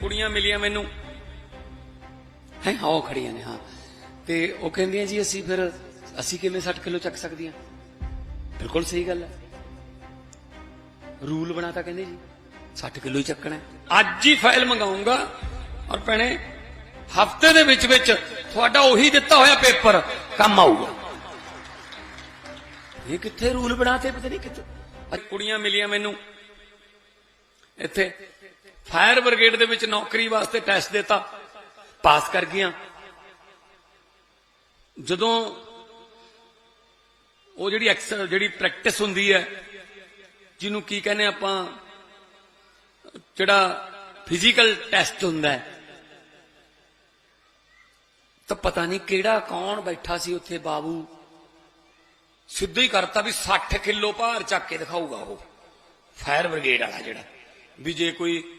ਕੁੜੀਆਂ ਮਿਲੀਆਂ ਮੈਨੂੰ। ਹੈ ਹਾਂ ਉਹ ਖੜੀਆਂ ਨੇ ਹਾਂ। ਤੇ ਉਹ ਕਹਿੰਦੀਆਂ ਜੀ ਅਸੀਂ ਫਿਰ ਅਸੀਂ ਕਿਵੇਂ 60 ਕਿਲੋ ਚੱਕ ਸਕਦੀਆਂ? ਬਿਲਕੁਲ ਸਹੀ ਗੱਲ ਹੈ। ਰੂਲ ਬਣਾਤਾ ਕਹਿੰਦੇ ਜੀ 60 ਕਿਲੋ ਹੀ ਚੱਕਣਾ। ਅੱਜ ਹੀ ਫਾਈਲ ਮੰਗਾਉਂਗਾ। ਔਰ ਭੈਣੇ ਹਫ਼ਤੇ ਦੇ ਵਿੱਚ ਵਿੱਚ ਤੁਹਾਡਾ ਉਹੀ ਦਿੱਤਾ ਹੋਇਆ ਪੇਪਰ ਕੰਮ ਆਊਗਾ। ਇਹ ਕਿੱਥੇ ਰੂਲ ਬਣਾਤੇ ਪਤਾ ਨਹੀਂ ਕਿੱਥੇ ਅੱਜ ਕੁੜੀਆਂ ਮਿਲੀਆਂ ਮੈਨੂੰ। ਇੱਥੇ ਫਾਇਰ ਬ੍ਰਿਗੇਡ ਦੇ ਵਿੱਚ ਨੌਕਰੀ ਵਾਸਤੇ ਟੈਸਟ ਦਿੱਤਾ, ਪਾਸ ਕਰ ਗਈਆਂ। ਜਦੋਂ ਉਹ ਜਿਹੜੀ ਐਕਸ, ਜਿਹੜੀ ਪ੍ਰੈਕਟਿਸ ਹੁੰਦੀ ਹੈ, ਜਿਹਨੂੰ ਕੀ ਕਹਿੰਦੇ ਆਪਾਂ, ਜਿਹੜਾ ਫਿਜ਼ੀਕਲ ਟੈਸਟ ਹੁੰਦਾ ਹੈ, ਤਾਂ ਪਤਾ ਨਹੀਂ ਕਿਹੜਾ ਕੌਣ ਬੈਠਾ ਸੀ ਉੱਥੇ ਬਾਬੂ। ਸਿੱਧਾ ਹੀ ਕਰਤਾ ਵੀ 60 ਕਿਲੋ ਭਾਰ ਚੱਕ ਕੇ ਦਿਖਾਊਗਾ ਉਹ, ਫਾਇਰ ਬ੍ਰਿਗੇਡ ਵਾਲਾ ਜਿਹੜਾ। ਵੀ ਜੇ ਕੋਈ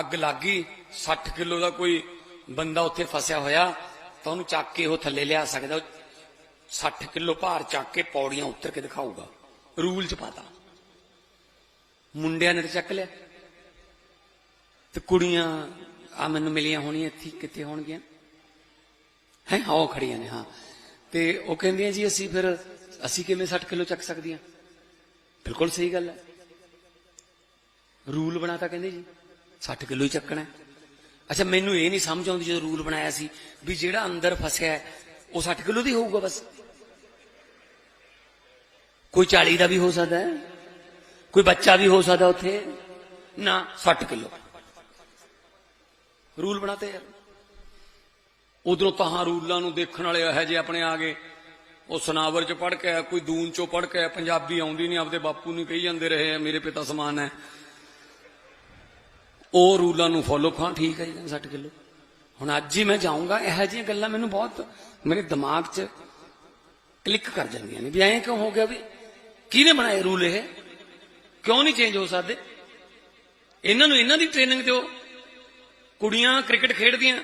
ਅੱਗ ਲੱਗੀ 60 ਕਿਲੋ ਦਾ ਕੋਈ ਬੰਦਾ ਉੱਥੇ ਫਸਿਆ ਹੋਇਆ, ਤਾਂ ਉਹਨੂੰ ਚੱਕ ਕੇ ਉਹ ਥੱਲੇ ਲਿਆ ਸਕਦਾ 60 ਕਿਲੋ ਭਾਰ ਚੱਕ ਕੇ ਪੌੜੀਆਂ ਉੱਤਰ ਕੇ ਦਿਖਾਊਗਾ, ਰੂਲ ਚ ਪਾਤਾ। ਮੁੰਡਿਆਂ ਨੇ ਤਾਂ ਚੱਕ ਲਿਆ, ਤੇ ਕੁੜੀਆਂ ਆ ਮੈਨੂੰ ਮਿਲੀਆਂ ਹੋਣੀਆਂ ਇੱਥੇ, ਕਿੱਥੇ ਹੋਣਗੀਆਂ? ਹੈ ਉਹ ਖੜੀਆਂ ਨੇ, ਹਾਂ। ਤੇ ਉਹ ਕਹਿੰਦੀਆਂ ਜੀ, ਅਸੀਂ ਫਿਰ, ਅਸੀਂ ਕਿਵੇਂ 60 ਕਿਲੋ ਚੱਕ ਸਕਦੀਆਂ? ਬਿਲਕੁਲ ਸਹੀ ਗੱਲ ਹੈ। ਰੂਲ ਬਣਾਤਾ ਕਹਿੰਦੇ ਜੀ। 60 ਕਿਲੋ ਹੀ ਚੱਕਣਾ ਅੱਛਾ, ਮੈਨੂੰ ਇਹ ਨਹੀਂ ਸਮਝ ਆਉਂਦੀ ਜਦੋਂ ਰੂਲ ਬਣਾਇਆ ਸੀ ਵੀ ਜਿਹੜਾ ਅੰਦਰ ਫਸਿਆ ਉਹ 60 ਕਿਲੋ ਦੀ ਹੋਊਗਾ ਬਸ। ਕੋਈ 40 ਦਾ ਵੀ ਹੋ ਸਕਦਾ ਹੈ, ਕੋਈ ਬੱਚਾ ਵੀ ਹੋ ਸਕਦਾ ਉੱਥੇ, ਨਾ 60 ਕਿਲੋ। ਰੂਲ ਬਣਾਤੇ ਯਾਰ। ਉਧਰੋਂ ਤਾਂ ਰੂਲਾਂ ਨੂੰ ਦੇਖਣ ਵਾਲੇ ਇਹ ਜੇ ਆਪਣੇ ਆ ਗਏ। ਉਹ ਸਨਾਵਰ ਚ ਪੜ ਕੇ ਕੋਈ ਦੂਨ ਚੋਂ ਪੜ ਕੇ ਪੰਜਾਬੀ ਆਉਂਦੀ ਨਹੀਂ, ਆਪਦੇ ਬਾਪੂ ਨੂੰ ਕਹੀ ਜਾਂਦੇ ਰਹੇ ਆ, ਮੇਰੇ ਪਿਤਾ ਸਮਾਨ ਹੈ। ਉਹ ਰੂਲਾਂ ਨੂੰ ਫੋਲੋ ਖਾਂ ਠੀਕ ਹੈ ਜੀ 60 ਕਿਲੋ। ਹੁਣ ਅੱਜ ਹੀ ਮੈਂ ਜਾਊਂਗਾ, ਇਹੋ ਜਿਹੀਆਂ ਗੱਲਾਂ ਮੈਨੂੰ ਬਹੁਤ ਮੇਰੇ ਦਿਮਾਗ 'ਚ ਕਲਿੱਕ ਕਰ ਜਾਂਦੀਆਂ ਨੇ ਵੀ ਐਂ ਕਿਉਂ ਹੋ ਗਿਆ ਵੀ ਕਿਹਨੇ ਬਣਾਏ ਰੂਲ ਇਹ? ਕਿਉਂ ਨਹੀਂ ਚੇਂਜ ਹੋ ਸਕਦੇ? ਇਹਨਾਂ ਨੂੰ, ਇਹਨਾਂ ਦੀ ਟ੍ਰੇਨਿੰਗ ਦਿਓ। ਕੁੜੀਆਂ ਕ੍ਰਿਕਟ ਖੇਡਦੀਆਂ,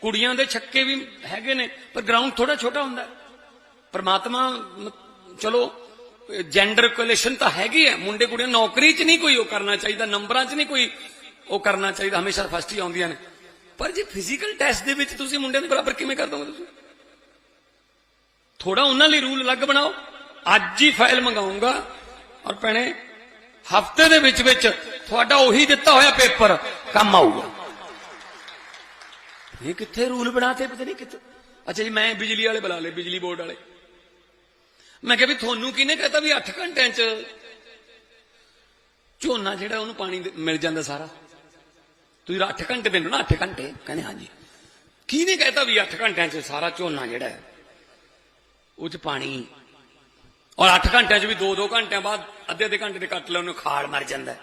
ਕੁੜੀਆਂ ਦੇ ਛੱਕੇ ਵੀ ਹੈਗੇ ਨੇ, ਪਰ ਗਰਾਊਂਡ ਥੋੜਾ ਛੋਟਾ ਹੁੰਦਾ। ਪਰਮਾਤਮਾ, ਚਲੋ ਜੈਂਡਰ ਕੋਲੇਸ਼ਨ ਤਾਂ ਹੈਗੀ ਹੈ। ਮੁੰਡੇ ਕੁੜੀਆਂ ਨੌਕਰੀ 'ਚ ਨਹੀਂ ਕੋਈ ਉਹ ਕਰਨਾ ਚਾਹੀਦਾ, ਨੰਬਰਾਂ 'ਚ ਨਹੀਂ ਕੋਈ ਉਹ ਕਰਨਾ ਚਾਹੀਦਾ, ਹਮੇਸ਼ਾ ਫਸਟ ਹੀ ਆਉਂਦੀਆਂ ਨੇ। ਪਰ ਜੇ ਫਿਜ਼ੀਕਲ ਟੈਸਟ ਦੇ ਵਿੱਚ ਤੁਸੀਂ ਮੁੰਡਿਆਂ ਦੇ ਬਰਾਬਰ ਕਿਵੇਂ ਕਰ ਦੋਗੇ ਤੁਸੀਂ? ਥੋੜਾ ਉਹਨਾਂ ਲਈ ਰੂਲ ਅਲੱਗ ਬਣਾਓ। ਅੱਜ ਹੀ ਫਾਈਲ ਮੰਗਾਉਂਗਾ। ਔਰ ਭੈਣੇ, ਹਫ਼ਤੇ ਦੇ ਵਿੱਚ ਵਿੱਚ ਤੁਹਾਡਾ ਉਹੀ ਦਿੱਤਾ ਹੋਇਆ ਪੇਪਰ ਕੰਮ ਆਊਗਾ। ਇਹ ਕਿੱਥੇ ਰੂਲ ਬਣਾਤੇ ਪਤਾ ਨਹੀਂ ਕਿੱਥੇ। ਅੱਛਾ ਜੀ, ਮੈਂ ਬਿਜਲੀ ਵਾਲੇ ਬੁਲਾ ਲਏ, ਬਿਜਲੀ ਬੋਰਡ ਵਾਲੇ। ਮੈਂ ਕਿਹਾ ਵੀ ਤੁਹਾਨੂੰ ਕਿਹਨੇ ਕਹਤਾ ਵੀ 8 ਘੰਟਿਆਂ ਚ ਝੋਨਾ ਜਿਹੜਾ ਉਹਨੂੰ ਪਾਣੀ ਮਿਲ ਜਾਂਦਾ ਸਾਰਾ? ਤੁਸੀਂ 8 ਘੰਟੇ ਦਿੰਦੇ ਨਾ 8 ਘੰਟੇ? ਕਹਿੰਦੇ ਹਾਂਜੀ। ਕੀ ਨਹੀਂ ਕਹਤਾ ਵੀ 8 ਘੰਟਿਆਂ 'ਚ ਸਾਰਾ ਝੋਨਾ ਜਿਹੜਾ ਹੈ, ਉਹ 'ਚ ਪਾਣੀ? ਔਰ 8 ਘੰਟਿਆਂ 'ਚ ਵੀ 2-2 ਘੰਟਿਆਂ ਬਾਅਦ ਅੱਧੇ-ਅੱਧੇ ਘੰਟੇ ਦੇ ਕੱਟ ਲਓ ਉਹਨੂੰ ਖਾਲ ਮਰ ਜਾਂਦਾ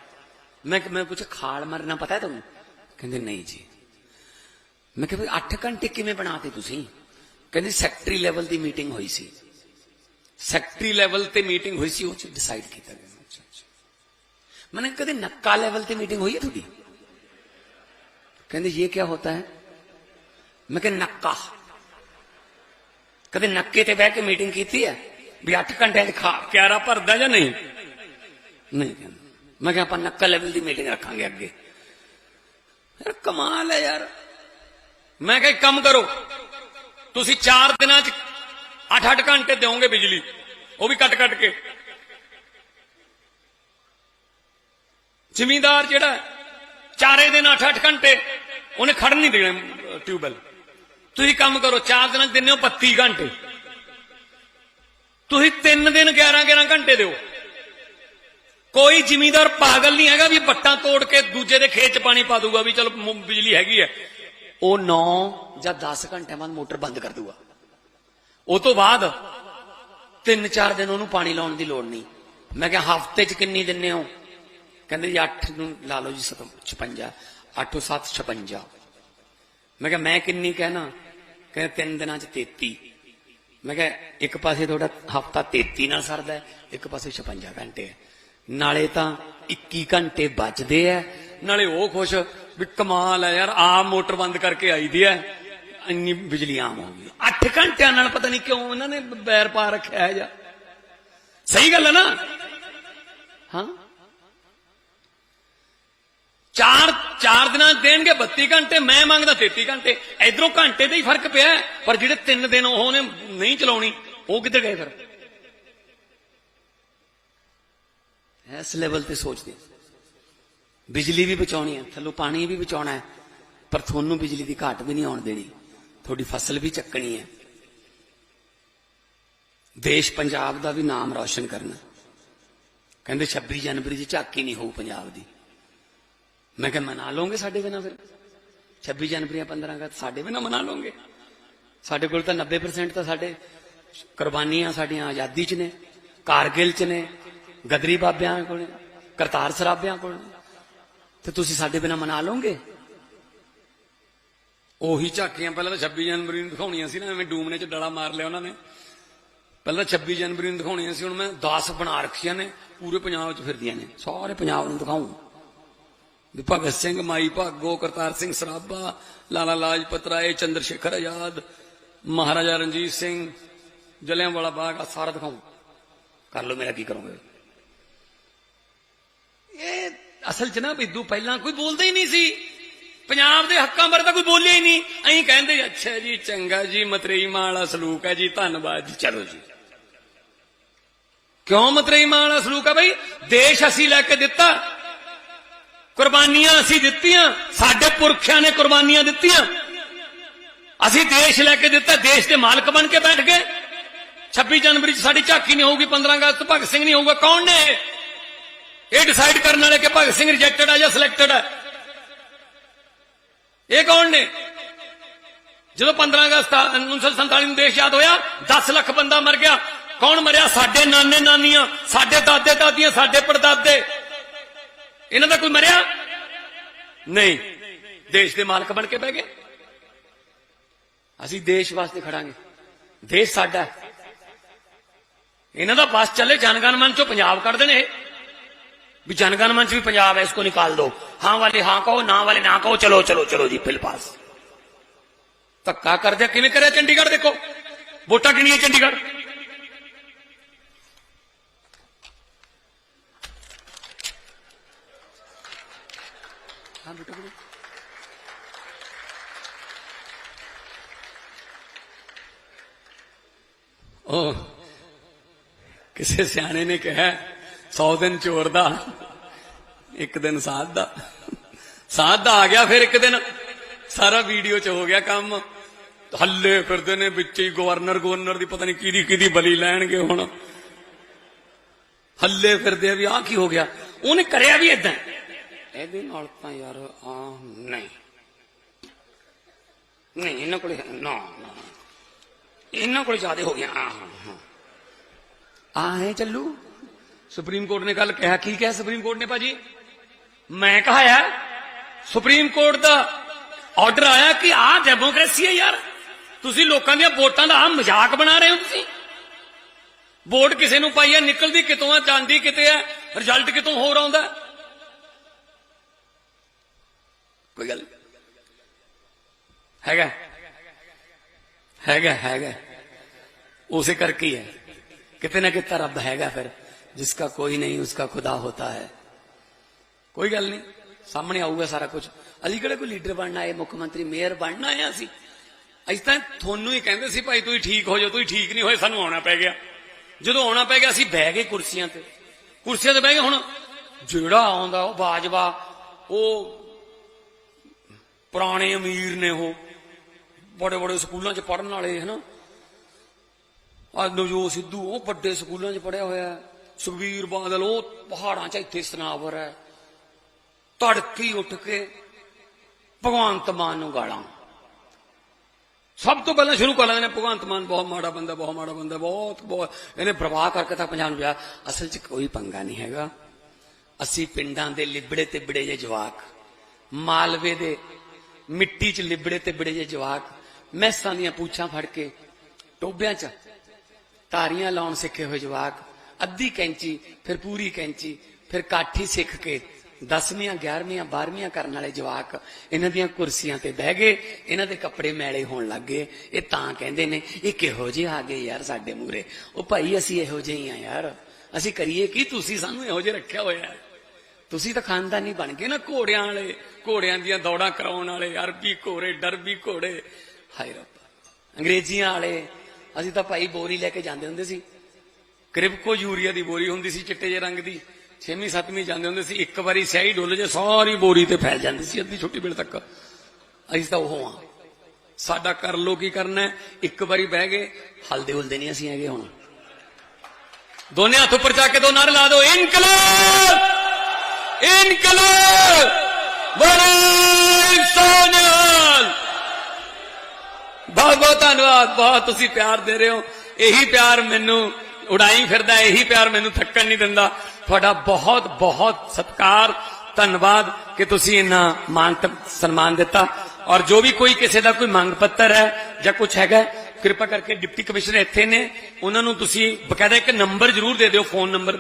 ਮੈਂ ਮੈਂ ਪੁੱਛਿਆ, ਖਾਲ ਮਰਨਾ ਪਤਾ ਹੈ ਤੁਹਾਨੂੰ? ਕਹਿੰਦੇ, ਨਹੀਂ ਜੀ। ਮੈਂ ਕਿਹਾ ਵੀ 8 ਘੰਟੇ ਕਿਵੇਂ ਬਣਾਤੇ ਤੁਸੀਂ? ਕਹਿੰਦੇ ਸੈਕਟਰੀ ਲੈਵਲ ਦੀ ਮੀਟਿੰਗ ਹੋਈ ਸੀ। ਸੈਕਟਰੀ ਲੈਵਲ ਤੇ ਮੀਟਿੰਗ ਹੋਈ ਸੀ, ਉਹ ਚ ਡਿਸਾਈਡ ਕੀਤਾ ਗਿਆ। ਮੈਂ ਕਦੇ ਨੱਕਾ ਲੈਵਲ ਤੇ ਮੀਟਿੰਗ ਹੋਈ ਹੈ ਤੁਹਾਡੀ? ਕਹਿੰਦੇ ਇਹ ਕੀ ਹੋਤਾ ਹੈ ਮੈਂ ਕਿਹਾ ਨੱਕਾ ਕਦੇ ਨੱਕੇ ਤੇ ਬਹਿ ਕੇ ਮੀਟਿੰਗ ਕੀਤੀ ਹੈ ਵੀ 8 ਘੰਟੇ ਚ ਖਾ ਕਿਆਰਾ ਭਰਦਾ ਜਾਂ ਨਹੀਂ ਨਹੀਂ ਕਹਿੰਦਾ ਮੈਂ ਕਿਹਾ ਆਪਾਂ ਨੱਕਾ ਲੈਵਲ ਦੀ ਮੀਟਿੰਗ ਰੱਖਾਂਗੇ ਅੱਗੇ ਯਾਰ ਕਮਾਲ ਹੈ ਯਾਰ ਮੈਂ ਕਿਹਾ ਇੱਕ ਕੰਮ ਕਰੋ ਤੁਸੀਂ 4 ਦਿਨਾਂ ਚ 8-8 ਘੰਟੇ ਦਿਓਗੇ ਬਿਜਲੀ ਉਹ ਵੀ ਕੱਟ ਕੱਟ ਕੇ ਜ਼ਿਮੀਂਦਾਰ ਜਿਹੜਾ ਹੈ, ਚਾਰੇ ਦਿਨ 8-8 ਘੰਟੇ ਉਹਨੇ ਖੜਨ ਨਹੀਂ ਦੇਣਾ ਟਿਊਬਲ ਤੁਸੀਂ ਕੰਮ ਕਰੋ 4 ਦਿਨਾਂ ਚ ਦਿੰਦੇ ਹੋ 32 ਘੰਟੇ। ਤੁਸੀਂ 3 ਦਿਨ 11-11 ਘੰਟੇ ਦਿਓ। ਕੋਈ ਜ਼ਿਮੀਂਦਾਰ ਪਾਗਲ ਨਹੀਂ ਹੈਗਾ ਵੀ ਬੱਟਾਂ ਤੋੜ ਕੇ ਦੂਜੇ ਦੇ ਖੇਤ ਚ ਪਾਣੀ ਪਾ ਦੂਗਾ ਵੀ ਚਲ ਬਿਜਲੀ ਹੈਗੀ ਹੈ। ਉਹ 9 ਜਾਂ 10 ਘੰਟਿਆਂ ਬਾਅਦ ਮੋਟਰ ਬੰਦ ਕਰ ਦੂਗਾ ਉਹ ਤੋਂ ਬਾਅਦ 3-4 ਦਿਨ ਉਹਨੂੰ ਪਾਣੀ ਲਾਉਣ ਦੀ ਲੋੜ ਨਹੀਂ। ਮੈਂ ਕਿਹਾ ਹਫ਼ਤੇ ਚ ਕਿੰਨੀ ਦਿੰਨੇ ਹੋ? ਕਹਿੰਦੇ ਜੀ 8 ਨੂੰ ਲਾ ਲਓ ਜੀ 56 8 7 56 ਮੈਂ ਕਿਹਾ, ਮੈਂ ਕਿੰਨੀ ਕਹਿਣਾ? ਕਹਿੰਦੇ, ਤਿੰਨ ਦਿਨਾਂ ਚ 33 ਮੈਂ ਕਿਹਾ, ਇੱਕ ਪਾਸੇ ਤੁਹਾਡਾ ਹਫਤਾ 33 ਨਾਲ ਸਰਦਾ ਇੱਕ ਪਾਸੇ 56 ਘੰਟੇ ਹੈ। ਨਾਲੇ ਤਾਂ 21 ਘੰਟੇ ਬਚਦੇ ਐ ਨਾਲੇ ਉਹ ਖੁਸ਼ ਵੀ ਕਮਾਲ ਹੈ ਯਾਰ ਆ ਮੋਟਰ ਬੰਦ ਕਰਕੇ ਆਈ ਦੀ ਐ ਇੰਨੀ ਬਿਜਲੀ ਆਮ ਹੋ ਗਈ। 8 ਘੰਟਿਆਂ ਨਾਲ ਪਤਾ ਨਹੀਂ ਕਿਉਂ ਇਹਨਾਂ ਨੇ ਬੈਰ ਪਾ ਰੱਖਿਆ ਹੈ ਜਾਂ। ਸਹੀ ਗੱਲ ਹੈ ਨਾ? ਹਾਂ। ਚਾਰ ਚਾਰ ਦਿਨਾਂ ਦੇਣਗੇ 32 ਘੰਟੇ, ਮੈਂ ਮੰਗਦਾ 33 ਘੰਟੇ। ਇਧਰੋਂ ਘੰਟੇ ਦਾ ਹੀ ਫ਼ਰਕ ਪਿਆ ਪਰ ਜਿਹੜੇ 3 ਦਿਨ ਉਹ ਨੇ ਨਹੀਂ ਚਲਾਉਣੀ, ਉਹ ਕਿੱਧਰ ਗਏ ਫਿਰ? ਇਸ ਲੈਵਲ ਤੇ ਸੋਚਦੇ ਬਿਜਲੀ ਵੀ ਬਚਾਉਣੀ ਹੈ, ਥੱਲੋਂ ਪਾਣੀ ਵੀ ਬਚਾਉਣਾ ਹੈ, ਪਰ ਤੁਹਾਨੂੰ ਬਿਜਲੀ ਦੀ ਘਾਟ ਵੀ ਨਹੀਂ ਆਉਣ ਦੇਣੀ। ਤੁਹਾਡੀ ਫਸਲ ਵੀ ਚੱਕਣੀ ਹੈ। ਦੇਸ਼ ਪੰਜਾਬ ਦਾ ਵੀ ਨਾਮ ਰੌਸ਼ਨ ਕਰਨਾ। ਕਹਿੰਦੇ 26 ਜਨਵਰੀ ਦੀ ਝਾਕੀ ਨਹੀਂ ਹੋਊ ਪੰਜਾਬ ਦੀ। ਮੈਂ ਕਿਹਾ, ਮਨਾ ਲਓਗੇ ਸਾਡੇ ਬਿਨਾ ਫਿਰ? 26 ਜਨਵਰੀ ਜਾਂ 15 ਅਗਸਤ, ਸਾਡੇ ਬਿਨਾ ਮਨਾ ਲਓਗੇ? ਸਾਡੇ ਕੋਲ ਤਾਂ 90% ਤਾਂ ਸਾਡੇ ਕੁਰਬਾਨੀਆਂ ਸਾਡੀਆਂ ਆਜ਼ਾਦੀ 'ਚ ਨੇ, ਕਾਰਗਿਲ 'ਚ ਨੇ, ਗਦਰੀ ਬਾਬਿਆਂ ਕੋਲ ਕਰਤਾਰ ਸਰਾਬਿਆਂ ਕੋਲ ਨੇ। ਤੇ ਤੁਸੀਂ ਸਾਡੇ ਬਿਨਾ ਮਨਾ ਲਓਗੇ? ਉਹੀ ਝਾਕੀਆਂ ਪਹਿਲਾਂ ਤਾਂ 26 ਜਨਵਰੀ ਨੂੰ ਦਿਖਾਉਣੀਆਂ ਸੀ ਨਾ, ਐਵੇਂ ਡੂਮਨੇ 'ਚ ਡਲਾ ਮਾਰ ਲਿਆ ਉਹਨਾਂ ਨੇ। ਪਹਿਲਾਂ 26 ਜਨਵਰੀ ਨੂੰ ਦਿਖਾਉਣੀਆਂ ਸੀ, ਹੁਣ ਮੈਂ 10 ਬਣਾ ਰੱਖੀਆਂ ਨੇ, ਪੂਰੇ ਪੰਜਾਬ 'ਚ ਫਿਰਦੀਆਂ ਨੇ, ਸਾਰੇ ਪੰਜਾਬ ਨੂੰ ਦਿਖਾਉਂ ਵੀ ਭਗਤ ਸਿੰਘ ਮਾਈ ਭਾਗੋ, ਕਰਤਾਰ ਸਿੰਘ ਸਰਾਭਾ, ਲਾਲਾ ਲਾਜਪਤ ਰਾਏ, ਚੰਦਰ ਸ਼ੇਖਰ ਆਜ਼ਾਦ, ਮਹਾਰਾਜਾ ਰਣਜੀਤ ਸਿੰਘ ਜਲਿਆਂਵਾਲਾ ਬਾਗ ਆ ਸਾਰਾ ਦਿਖਾਉਂ। ਕਰ ਲਓ ਮੇਰਾ ਕੀ ਕਰੋਗੇ। ਇਹ ਅਸਲ 'ਚ ਨਾ ਬਿੱਦੂ ਪਹਿਲਾਂ ਕੋਈ ਬੋਲਦਾ ਹੀ ਨਹੀਂ ਸੀ। ਪੰਜਾਬ ਦੇ ਹੱਕਾਂ ਬਾਰੇ ਤਾਂ ਕੋਈ ਬੋਲਿਆ ਹੀ ਨਹੀਂ। ਐਂ ਕਹਿੰਦੇ, ਅੱਛਾ ਜੀ, ਚੰਗਾ ਜੀ, ਮਤਰੇਈ ਮਾਂ ਵਾਲਾ ਸਲੂਕ ਹੈ ਜੀ, ਧੰਨਵਾਦ ਜੀ, ਚਲੋ ਜੀ। ਕਿਉਂ ਮਤਰੇਈ ਮਾਂ ਵਾਲਾ ਸਲੂਕ ਹੈ ਬਈ? ਦੇਸ਼ ਅਸੀਂ ਲੈ ਕੇ ਦਿੱਤਾ। ਕੁਰਬਾਨੀਆਂ ਅਸੀਂ ਦਿੱਤੀਆਂ, ਸਾਡੇ ਪੁਰਖਿਆਂ ਨੇ ਕੁਰਬਾਨੀਆਂ ਦਿੱਤੀਆਂ। ਅਸੀਂ ਦੇਸ਼ ਲੈ ਕੇ ਦਿੱਤਾ, ਦੇਸ਼ ਦੇ ਮਾਲਕ ਬਣ ਕੇ ਬੈਠ ਗਏ। 26 ਜਨਵਰੀ 'ਚ ਸਾਡੀ ਝਾਕੀ ਨਹੀਂ ਹੋਊਗੀ 15 ਅਗਸਤ ਭਗਤ ਸਿੰਘ ਨਹੀਂ ਹੋਊਗਾ। ਕੌਣ ਨੇ ਇਹ? ਡਿਸਾਈਡ ਕਰਨ ਵਾਲੇ ਕਿ ਭਗਤ ਸਿੰਘ ਰਿਜੈਕਟਡ ਹੈ ਜਾਂ ਸਿਲੈਕਟਡ ਹੈ ਇਹ ਕੌਣ ਨੇ? ਜਦੋਂ 15 ਅਗਸਤ 1947 ਨੂੰ ਦੇਸ਼ ਆਜ਼ਾਦ ਹੋਇਆ 10 ਲੱਖ ਬੰਦਾ ਮਰ ਗਿਆ। ਕੌਣ ਮਰਿਆ? ਸਾਡੇ ਨਾਨੇ ਨਾਨੀਆਂ ਸਾਡੇ ਦਾਦੇ ਦਾਦੀਆਂ ਸਾਡੇ ਪੜਦਾਦੇ। ਇਹਨਾਂ ਦਾ ਕੋਈ ਮਰਿਆ? ਨਹੀਂ। ਦੇਸ਼ ਦੇ ਮਾਲਕ ਬਣ ਕੇ ਬਹਿ ਗਏ। ਅਸੀਂ ਦੇਸ਼ ਵਾਸਤੇ ਖੜਾਂਗੇ। ਦੇਸ਼ ਸਾਡਾ ਇਹਨਾਂ ਦਾ ਬਸ ਚੱਲੇ, ਜਨਗਣ ਮਨ ਚੋਂ ਪੰਜਾਬ ਕੱਢ ਦੇਣੇ ਵੀ ਜਨਗਣ ਮਨ ਚ ਵੀ ਪੰਜਾਬ ਹੈ, ਇਸ ਕੋ ਨਿਕਾਲ ਦੋ। ਹਾਂ ਵਾਲੇ ਹਾਂ ਕਹੋ, ਨਾ ਵਾਲੇ ਨਾ ਕਹੋ, ਚਲੋ ਚਲੋ ਚਲੋ ਜੀ, ਫਿਲ ਪਾਸ। ਧੱਕਾ ਕਰਦੇ ਕਿਵੇਂ ਕਰਿਆ ਚੰਡੀਗੜ੍ਹ ਦੇਖੋ? ਵੋਟਾਂ ਕਿੰਨੀਆਂ ਚੰਡੀਗੜ੍ਹ? ਹਾਂ ਬੇਟਾ ਬੋਲੋ। ਉਹ ਕਿਸੇ ਸਿਆਣੇ ਨੇ ਕਿਹਾ 100 ਦਿਨ ਚੋਰ ਦਾ ਇੱਕ ਦਿਨ ਸਾਧ ਦਾ ਸਾਧ ਦਾ ਆ ਗਿਆ ਫਿਰ ਇੱਕ ਦਿਨ ਸਾਰਾ ਵੀਡੀਓ ਚ ਹੋ ਗਿਆ ਕੰਮ ਹੱਲੇ ਫਿਰਦੇ ਨੇ ਵਿੱਚ ਹੀ ਗਵਰਨਰ ਗਵਰਨਰ ਦੀ ਪਤਾ ਨਹੀਂ ਕਿਹਦੀ ਕਿਹਦੀ ਬਲੀ ਲੈਣਗੇ ਹੁਣ ਹੱਲੇ ਫਿਰਦੇ ਆ ਵੀ ਆਹ ਕੀ ਹੋ ਗਿਆ ਉਹਨੇ ਕਰਿਆ ਵੀ ਇਦਾਂ ਇਹਦੇ ਨਾਲ ਤਾਂ ਯਾਰ ਆ ਨਹੀਂ। ਨਹੀਂ, ਇਹਨਾਂ ਕੋਲ ਨਾ ਨਾ। ਇਹਨਾਂ ਕੋਲ ਜ਼ਿਆਦਾ ਹੋ ਗਿਆ ਆ ਹਾਂ। ਆ ਹੈ ਚੱਲੂ। ਸੁਪਰੀਮ ਕੋਰਟ ਨੇ ਕੱਲ ਕਿਹਾ, ਕੀ ਕਿਹਾ ਸੁਪਰੀਮ ਕੋਰਟ ਨੇ ਭਾਜੀ? ਮੈਂ ਕਹਾਇਆ, ਸੁਪਰੀਮ ਕੋਰਟ ਦਾ ਆਰਡਰ ਆਇਆ ਕਿ ਆਹ ਡੈਮੋਕ੍ਰੇਸੀ ਹੈ ਯਾਰ। ਤੁਸੀਂ ਲੋਕਾਂ ਦੀਆਂ ਵੋਟਾਂ ਦਾ ਆ ਮਜ਼ਾਕ ਬਣਾ ਰਹੇ ਹੋ ਤੁਸੀਂ। ਵੋਟ ਕਿਸੇ ਨੂੰ ਪਾਈ ਹੈ, ਨਿਕਲਦੀ ਕਿਤੋਂ ਆ, ਜਾਂਦੀ ਕਿਤੇ ਹੈ ਰਿਜ਼ਲਟ ਕਿਤੋਂ ਹੋਰ ਆਉਂਦਾ ਹੈ? ਕੋਈ ਗੱਲ ਨਹੀਂ। ਹੈਗਾ ਹੈਗਾ ਹੈਗਾ ਉਸੇ ਕਰਕੇ ਹੀ ਹੈ कितने ना कितना रब हैगा फिर जिसका कोई नहीं उसका खुदा होता है ਕੋਈ ਗੱਲ ਨਹੀਂ ਸਾਹਮਣੇ ਆਊਗਾ ਸਾਰਾ ਕੁਝ ਅਸੀਂ ਕਿਹੜਾ ਕੋਈ ਲੀਡਰ ਬਣਨਾ ਹੈ ਮੁੱਖ ਮੰਤਰੀ ਮੇਅਰ ਬਣਨਾ ਹੈ ਅਸੀਂ ਅਸੀਂ ਤਾਂ ਤੁਹਾਨੂੰ ਹੀ ਕਹਿੰਦੇ ਸੀ ਭਾਈ ਤੁਸੀਂ ਠੀਕ ਹੋ ਜਾਓ ਤੁਸੀਂ ਠੀਕ ਨਹੀਂ ਹੋਏ ਸਾਨੂੰ ਆਉਣਾ ਪੈ ਗਿਆ ਜਦੋਂ ਆਉਣਾ ਪੈ ਗਿਆ ਅਸੀਂ ਬਹਿ ਗਏ ਕੁਰਸੀਆਂ ਤੇ ਕੁਰਸੀਆਂ ਤੇ ਬਹਿ ਗਏ ਹੁਣ ਜਿਹੜਾ ਆਉਂਦਾ ਉਹ ਬਾਜਵਾ ਉਹ ਪੁਰਾਣੇ ਅਮੀਰ ਨੇ ਉਹ। ਬੜੇ ਬੜੇ ਸਕੂਲਾਂ 'ਚ ਪੜਨ ਵਾਲੇ, ਹਨਾ। ਆ ਨਵਜੋਤ ਸਿੱਧੂ, ਉਹ ਵੱਡੇ ਸਕੂਲਾਂ 'ਚ ਪੜਿਆ ਹੋਇਆ ਸੁਖਬੀਰ ਬਾਦਲ, ਉਹ ਪਹਾੜਾਂ 'ਚ ਇੱਥੇ ਸਨਾਵਰ ਹੈ। ਤੜਕੀ ਉੱਠ ਕੇ ਭਗਵੰਤ ਮਾਨ ਨੂੰ ਗਾਲਾਂ। ਸਭ ਤੋਂ ਪਹਿਲਾਂ ਸ਼ੁਰੂ ਕਰ ਲੈਂਦੇ ਨੇ, ਭਗਵੰਤ ਮਾਨ ਬਹੁਤ ਮਾੜਾ ਬੰਦਾ, ਬਹੁਤ ਮਾੜਾ ਬੰਦਾ, ਬਹੁਤ ਬਹੁਤ। ਇਹਨੇ ਪ੍ਰਵਾਹ ਕਰਕੇ ਤਾਂ ਪੰਜਾਬ ਨੂੰ ਜਾ ਅਸਲ 'ਚ ਕੋਈ ਪੰਗਾ ਨਹੀਂ ਹੈਗਾ। ਅਸੀਂ ਪਿੰਡਾਂ ਦੇ ਲਿਬੜੇ ਤੇ ਬੜੇ ਜੇ ਜਵਾਕ। ਮਾਲਵੇ ਦੇ ਮਿੱਟੀ 'ਚ ਲਿਬੜੇ ਤੇ ਬੜੇ ਜੇ ਜਵਾਕ, ਮੈਸਾਂ ਦੀਆਂ ਪੂਛਾਂ ਫੜ ਕੇ ਟੋਬਿਆਂ 'ਚ ਤਾਰੀਆਂ ਲਾਉਣ ਸਿੱਖੇ ਹੋਏ ਜਵਾਕ, ਅੱਧੀ ਕੈਂਚੀ, ਫਿਰ ਪੂਰੀ ਕੈਂਚੀ, ਫਿਰ ਕਾਠੀ ਸਿੱਖ ਕੇ 10ਵੀਆਂ 11ਵੀਆਂ 12ਵੀਆਂ ਕਰਨ ਵਾਲੇ ਜਵਾਕ ਇਹਨਾਂ ਦੀਆਂ ਕੁਰਸੀਆਂ ਤੇ ਬਹਿ ਗਏ, ਇਹਨਾਂ ਦੇ ਕੱਪੜੇ ਮੈਲੇ ਹੋਣ ਲੱਗ ਗਏ। ਇਹ ਤਾਂ ਕਹਿੰਦੇ ਨੇ, ਇਹ ਕਿਹੋ ਜਿਹੇ ਆ ਗਏ ਯਾਰ ਸਾਡੇ ਮੂਰੇ ਉਹ ਭਾਈ ਅਸੀਂ ਇਹੋ ਜਿਹੇ ਹੀ ਆ ਯਾਰ। ਅਸੀਂ ਕਰੀਏ ਕੀ? ਤੁਸੀਂ ਸਾਨੂੰ ਇਹੋ ਜਿਹੇ ਰੱਖਿਆ ਹੋਇਆ ਹੈ। ਤੁਸੀਂ ਤਾਂ ਖਾਨਦਾਨੀ ਬਣ ਗਏ ਨਾ ਘੋੜਿਆਂ ਵਾਲੇ, ਘੋੜਿਆਂ ਦੀਆਂ ਦੌੜਾਂ ਕਰਾਉਣ ਵਾਲੇ, ਅਰਬੀ ਘੋੜੇ, ਡਰਬੀ ਘੋੜੇ। ਹਾਏ ਰੱਬਾ। ਅੰਗਰੇਜ਼ੀਆਂ ਵਾਲੇ, ਅਸੀਂ ਤਾਂ ਭਾਈ ਬੋਰੀ ਲੈ ਕੇ ਜਾਂਦੇ ਹੁੰਦੇ ਸੀ। ਕ੍ਰਿਪਕੋ ਯੂਰੀਆ ਦੀ ਬੋਰੀ ਹੁੰਦੀ ਸੀ, ਚਿੱਟੇ ਜਿਹੇ ਰੰਗ ਦੀ। 6ਵੀਂ 7ਵੀਂ ਜਾਂਦੇ ਹੁੰਦੇ ਸੀ, ਇੱਕ ਵਾਰੀ ਸਿਆਹੀ ਡੁੱਲ ਜੇ, ਸਾਰੀ ਬੋਰੀ ਤੇ ਫੈਲ ਜਾਂਦੀ ਸੀ, ਅੱਧੀ ਛੋਟੀ ਵੇਲੇ ਤੱਕ। ਅਸੀਂ ਤਾਂ ਉਹ ਹਾਂ। ਸਾਡਾ ਕਰ ਲੋ ਕੀ ਕਰਨਾ ਇੱਕ ਵਾਰੀ ਬਹਿ ਗਏ, ਹਲਦੇ ਹੁਲਦੇ ਨਹੀਂ ਅਸੀਂ ਹੈਗੇ ਹੁਣ। ਦੋਨੇ ਹੱਥ ਉੱਪਰ ਚੱਕ ਕੇ ਦੋ ਨਾਰੇ ਲਾ ਦਿਓ। ਇਨਕਲਾਬ! ਇਨਕਲਾਬ ਬੜੇ ਸੋਨਿਆਲ ਬਹੁਤ ਬਹੁਤ ਧੰਨਵਾਦ, ਬਹੁਤ ਤੁਸੀਂ ਪਿਆਰ ਦੇ ਰਹੇ ਹੋ। ਇਹੀ ਪਿਆਰ ਮੈਨੂੰ ਉਡਾਈ ਫਿਰਦਾ, ਇਹੀ ਪਿਆਰ ਮੈਨੂੰ ਥੱਕਣ ਨਹੀਂ ਦਿੰਦਾ। ਤੁਹਾਡਾ ਬਹੁਤ ਬਹੁਤ ਸਤਿਕਾਰ, ਧੰਨਵਾਦ ਕਿ ਤੁਸੀਂ ਇੰਨਾ ਮਾਨ ਸਨਮਾਨ ਦਿੱਤਾ। ਔਰ ਜੋ ਵੀ ਕੋਈ ਕਿਸੇ ਦਾ ਕੋਈ ਮੰਗ ਪੱਤਰ ਹੈ ਜਾਂ ਕੁਝ ਹੈਗਾ, ਕਿਰਪਾ ਕਰਕੇ ਡਿਪਟੀ ਕਮਿਸ਼ਨਰ ਇੱਥੇ ਨੇ। ਉਹਨਾਂ ਨੂੰ ਤੁਸੀਂ ਬਕਾਇਦਾ ਇੱਕ ਨੰਬਰ ਜ਼ਰੂਰ ਦੇ ਦਿਓ, ਫੋਨ ਨੰਬਰ।